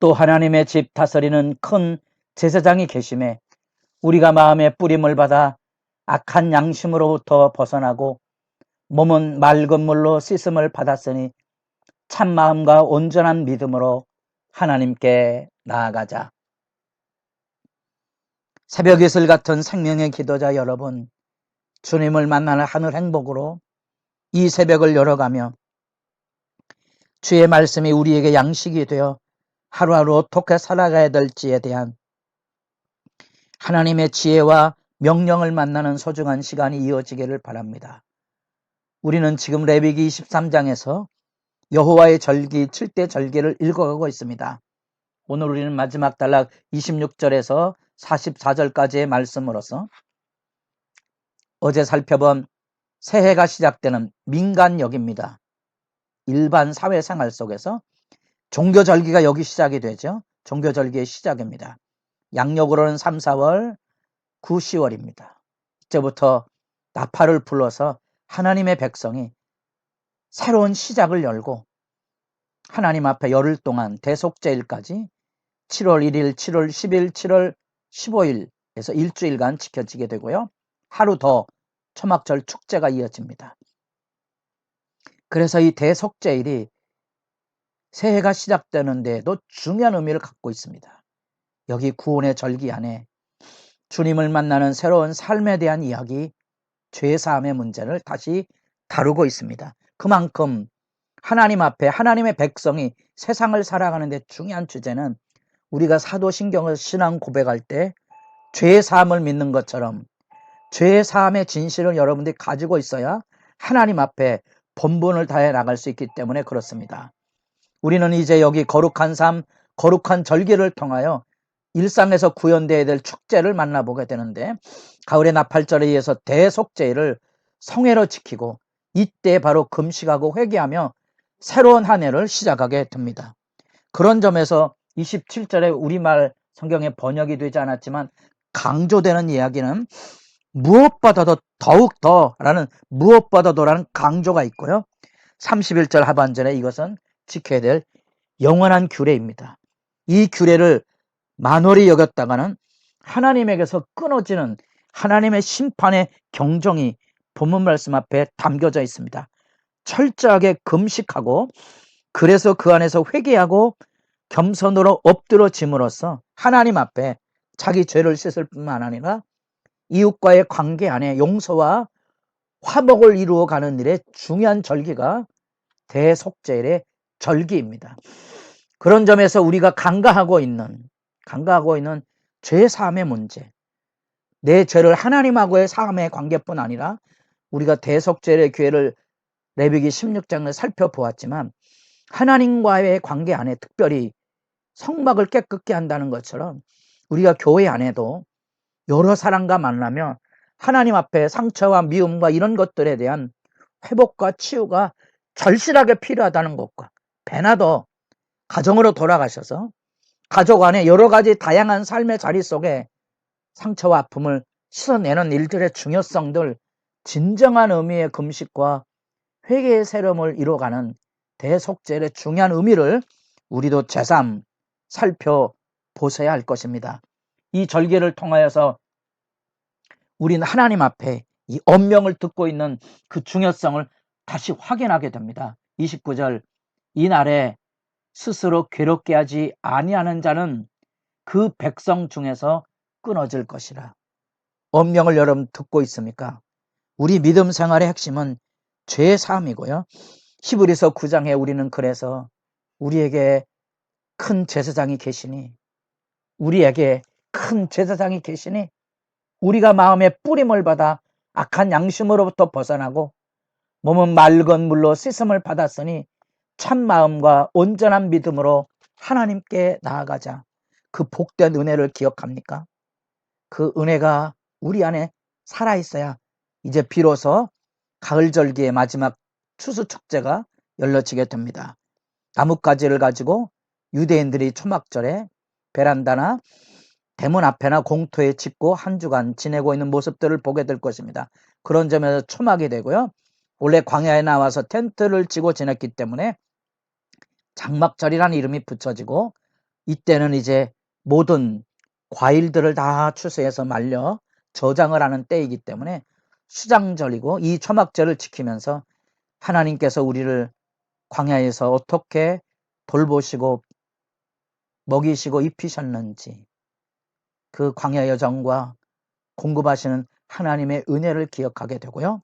또 하나님의 집 다스리는 큰 제사장이 계심에 우리가 마음의 뿌림을 받아 악한 양심으로부터 벗어나고 몸은 맑은 물로 씻음을 받았으니 참 마음과 온전한 믿음으로 하나님께 나아가자. 새벽 이슬 같은 생명의 기도자 여러분, 주님을 만나는 하늘 행복으로 이 새벽을 열어가며 주의 말씀이 우리에게 양식이 되어 하루하루 어떻게 살아가야 될지에 대한 하나님의 지혜와 명령을 만나는 소중한 시간이 이어지기를 바랍니다. 우리는 지금 레위기 23장에서 여호와의 절기 7대 절기를 읽어가고 있습니다. 오늘 우리는 마지막 단락 26절에서 44절까지의 말씀으로서 어제 살펴본 새해가 시작되는 민간역입니다. 일반 사회생활 속에서 종교절기가 여기 시작이 되죠. 종교절기의 시작입니다. 양력으로는 3, 4월, 9, 10월입니다. 이제부터 나팔을 불러서 하나님의 백성이 새로운 시작을 열고 하나님 앞에 열흘 동안 대속제일까지 7월 1일, 7월 10일, 7월 15일에서 일주일간 지켜지게 되고요. 하루 더 초막절 축제가 이어집니다. 그래서 이 대속제일이 새해가 시작되는데도 중요한 의미를 갖고 있습니다. 여기 구원의 절기 안에 주님을 만나는 새로운 삶에 대한 이야기, 죄사함의 문제를 다시 다루고 있습니다. 그만큼 하나님 앞에 하나님의 백성이 세상을 살아가는 데 중요한 주제는 우리가 사도신경을 신앙 고백할 때 죄사함을 믿는 것처럼 죄사함의 진실을 여러분들이 가지고 있어야 하나님 앞에 본분을 다해 나갈 수 있기 때문에 그렇습니다. 우리는 이제 여기 거룩한 삶, 거룩한 절기를 통하여 일상에서 구현되어야 될 축제를 만나보게 되는데 가을의 나팔절에 의해서 대속제를 성회로 지키고 이때 바로 금식하고 회개하며 새로운 한 해를 시작하게 됩니다. 그런 점에서 27절에 우리말 성경에 번역이 되지 않았지만 강조되는 이야기는 무엇보다도 더욱 더라는 무엇보다도라는 강조가 있고요. 31절 하반절에 이것은 지켜야 될 영원한 규례입니다. 이 규례를 만월히 여겼다가는 하나님에게서 끊어지는 하나님의 심판의 경종이 본문 말씀 앞에 담겨져 있습니다. 철저하게 금식하고 그래서 그 안에서 회개하고 겸손으로 엎드러짐으로써 하나님 앞에 자기 죄를 씻을 뿐만 아니라 이웃과의 관계 안에 용서와 화목을 이루어 가는 일에 중요한 절기가 대속제일의 절기입니다. 그런 점에서 우리가 간과하고 있는 간과하고 있는 죄 사함의 문제, 내 죄를 하나님하고의 사함의 관계뿐 아니라 우리가 대속죄의 기회를 레위기 16장을 살펴보았지만 하나님과의 관계 안에 특별히 성막을 깨끗게 한다는 것처럼 우리가 교회 안에도 여러 사람과 만나며 하나님 앞에 상처와 미움과 이런 것들에 대한 회복과 치유가 절실하게 필요하다는 것과 배나 더 가정으로 돌아가셔서 가족 안에 여러 가지 다양한 삶의 자리 속에 상처와 아픔을 씻어내는 일들의 중요성들 진정한 의미의 금식과 회개의 새로움을 이뤄가는 대속제의 중요한 의미를 우리도 재삼 살펴보셔야 할 것입니다. 이 절개를 통하여서 우리는 하나님 앞에 이 엄명을 듣고 있는 그 중요성을 다시 확인하게 됩니다. 29절 이 날에 스스로 괴롭게 하지 아니하는 자는 그 백성 중에서 끊어질 것이라. 엄명을 여러분 듣고 있습니까? 우리 믿음 생활의 핵심은 죄 사함이고요. 히브리서 9장에 우리는 그래서 우리에게 큰 제사장이 계시니 우리에게 큰 제사장이 계시니 우리가 마음의 뿌림을 받아 악한 양심으로부터 벗어나고 몸은 맑은 물로 씻음을 받았으니 참 마음과 온전한 믿음으로 하나님께 나아가자. 그 복된 은혜를 기억합니까? 그 은혜가 우리 안에 살아 있어야 이제 비로소 가을 절기의 마지막 추수 축제가 열려지게 됩니다. 나뭇가지를 가지고 유대인들이 초막절에 베란다나 대문 앞에나 공터에 짓고 한 주간 지내고 있는 모습들을 보게 될 것입니다. 그런 점에서 초막이 되고요. 원래 광야에 나와서 텐트를 치고 지냈기 때문에 장막절이라는 이름이 붙여지고 이때는 이제 모든 과일들을 다 추수해서 말려 저장을 하는 때이기 때문에 수장절이고 이 초막절을 지키면서 하나님께서 우리를 광야에서 어떻게 돌보시고 먹이시고 입히셨는지 그 광야 여정과 공급하시는 하나님의 은혜를 기억하게 되고요.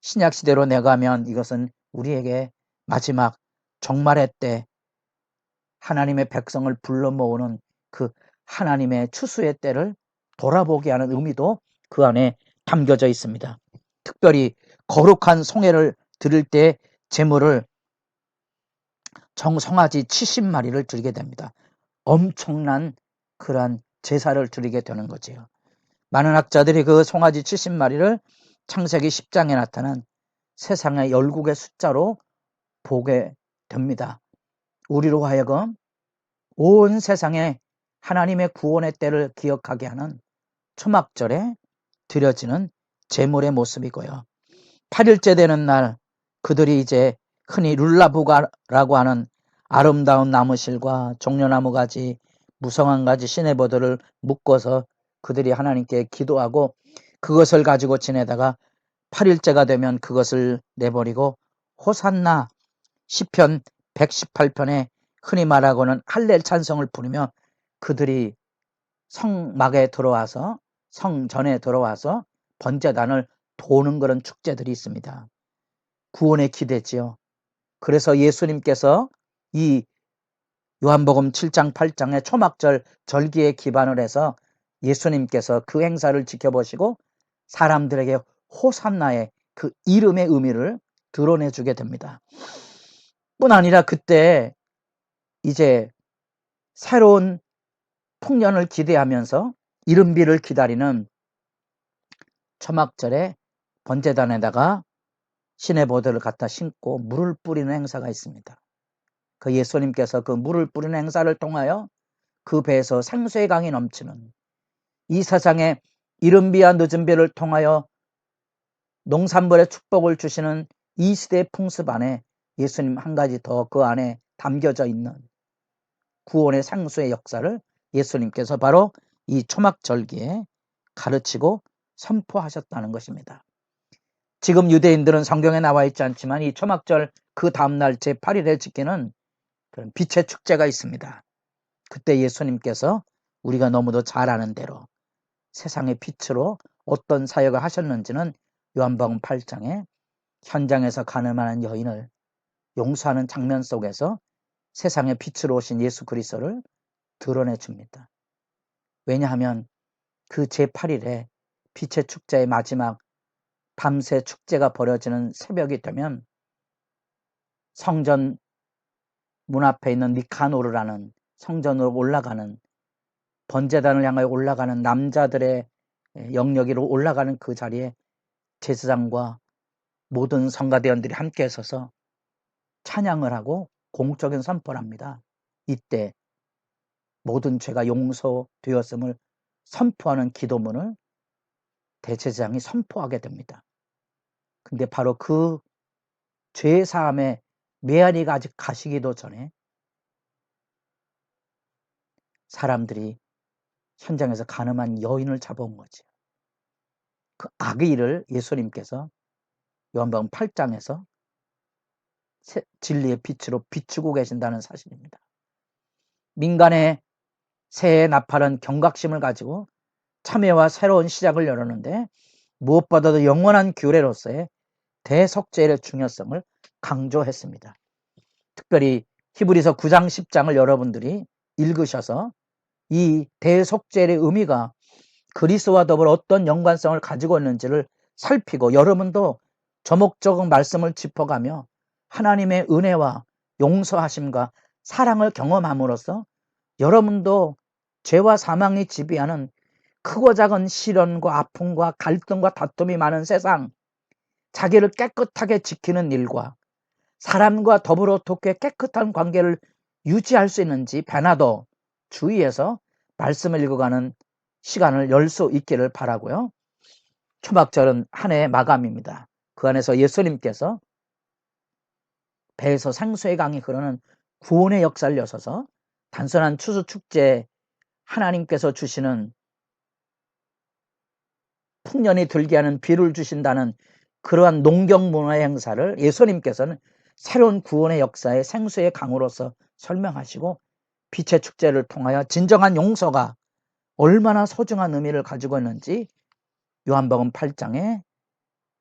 신약 시대로 내가면 이것은 우리에게 마지막 종말의 때 하나님의 백성을 불러 모으는 그 하나님의 추수의 때를 돌아보게 하는 의미도 그 안에 담겨져 있습니다. 특별히 거룩한 송해를 드릴 때 제물을 정성아지 70마리를 드리게 됩니다. 엄청난 그러한 제사를 드리게 되는 거지요. 많은 학자들이 그 송아지 70마리를 창세기 10장에 나타난 세상의 열국의 숫자로 보게 됩니다. 우리로 하여금 온 세상에 하나님의 구원의 때를 기억하게 하는 초막절에 드려지는 제물의 모습이고요. 8일째 되는 날 그들이 이제 흔히 룰라부가라고 하는 아름다운 나무실과 종려나무 가지, 무성한 가지 시내버들을 묶어서 그들이 하나님께 기도하고 그것을 가지고 지내다가 8일째가 되면 그것을 내버리고 호산나 시편 118편에 흔히 말하고는 할렐 찬성을 부르며 그들이 성막에 들어와서 성전에 들어와서 번제단을 도는 그런 축제들이 있습니다. 구원의 기대지요. 그래서 예수님께서 이 요한복음 7장 8장의 초막절 절기에 기반을 해서 예수님께서 그 행사를 지켜보시고 사람들에게 호산나의 그 이름의 의미를 드러내 주게 됩니다. 뿐 아니라 그때 이제 새로운 풍년을 기대하면서 이른비를 기다리는 초막절에 번제단에다가 신의 보드를 갖다 심고 물을 뿌리는 행사가 있습니다. 그 예수님께서 그 물을 뿌리는 행사를 통하여 그 배에서 생수의 강이 넘치는 이 세상에 이른 비와 늦은 비를 통하여 농산물의 축복을 주시는 이 시대의 풍습 안에 예수님 한 가지 더 그 안에 담겨져 있는 구원의 상수의 역사를 예수님께서 바로 이 초막절기에 가르치고 선포하셨다는 것입니다. 지금 유대인들은 성경에 나와 있지 않지만 이 초막절 그 다음날 제8일에 지키는 그런 빛의 축제가 있습니다. 그때 예수님께서 우리가 너무도 잘 아는 대로 세상의 빛으로 어떤 사역을 하셨는지는 요한복음 8장에 현장에서 가늠하는 여인을 용서하는 장면 속에서 세상의 빛으로 오신 예수 그리스도를 드러내 줍니다. 왜냐하면 그 제8일에 빛의 축제의 마지막 밤새 축제가 벌어지는 새벽이 되면 성전 문 앞에 있는 니카노르라는 성전으로 올라가는 번제단을 향하여 올라가는 남자들의 영역으로 올라가는 그 자리에 제사장과 모든 성가대원들이 함께 서서 찬양을 하고 공적인 선포를 합니다. 이때 모든 죄가 용서되었음을 선포하는 기도문을 대제사장이 선포하게 됩니다. 근데 바로 그 죄사함의 메아리가 아직 가시기도 전에 사람들이 현장에서 가늠한 여인을 잡아온 거지. 그 악의 일을 예수님께서 요한복음 8장에서 진리의 빛으로 비추고 계신다는 사실입니다. 민간의 새해 나팔은 경각심을 가지고 참여와 새로운 시작을 열었는데 무엇보다도 영원한 규례로서의 대속죄의 중요성을 강조했습니다. 특별히 히브리서 9장 10장을 여러분들이 읽으셔서 이 대속죄의 의미가 그리스와 더불어 어떤 연관성을 가지고 있는지를 살피고 여러분도 저목적인 말씀을 짚어가며 하나님의 은혜와 용서하심과 사랑을 경험함으로써 여러분도 죄와 사망이 지배하는 크고 작은 시련과 아픔과 갈등과 다툼이 많은 세상, 자기를 깨끗하게 지키는 일과 사람과 더불어 어떻게 깨끗한 관계를 유지할 수 있는지 변화도 주의해서 말씀을 읽어가는 시간을 열 수 있기를 바라고요. 초막절은 한 해의 마감입니다. 그 안에서 예수님께서 배에서 생수의 강이 흐르는 구원의 역사를 여서서 단순한 추수 축제 하나님께서 주시는 풍년이 들게 하는 비를 주신다는 그러한 농경 문화의 행사를 예수님께서는 새로운 구원의 역사의 생수의 강으로서 설명하시고 빛의 축제를 통하여 진정한 용서가 얼마나 소중한 의미를 가지고 있는지 요한복음 8장에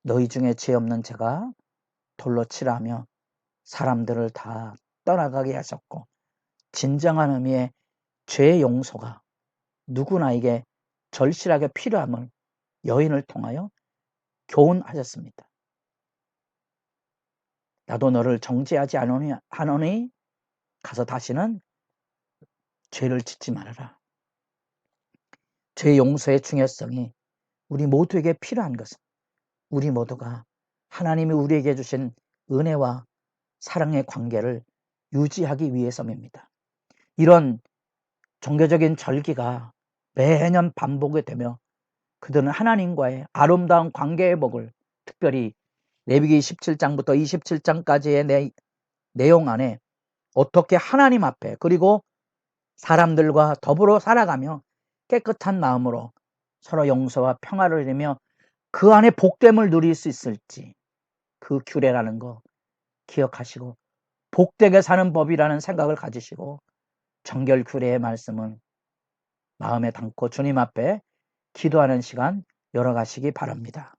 너희 중에 죄 없는 자가 돌로 치라며 사람들을 다 떠나가게 하셨고 진정한 의미의 죄 용서가 누구나에게 절실하게 필요함을 여인을 통하여 교훈하셨습니다. 나도 너를 정죄하지 않으니, 하노니 가서 다시는 죄를 짓지 말아라. 죄 용서의 중요성이 우리 모두에게 필요한 것은 우리 모두가 하나님이 우리에게 주신 은혜와 사랑의 관계를 유지하기 위해서입니다. 이런 종교적인 절기가 매년 반복이 되며 그들은 하나님과의 아름다운 관계의 복을 특별히 레위기 17장부터 27장까지의 내, 내용 안에 어떻게 하나님 앞에 그리고 사람들과 더불어 살아가며 깨끗한 마음으로 서로 용서와 평화를 이루며 그 안에 복됨을 누릴 수 있을지 그 규례라는 거 기억하시고 복되게 사는 법이라는 생각을 가지시고 정결 규례의 말씀을 마음에 담고 주님 앞에 기도하는 시간 열어가시기 바랍니다.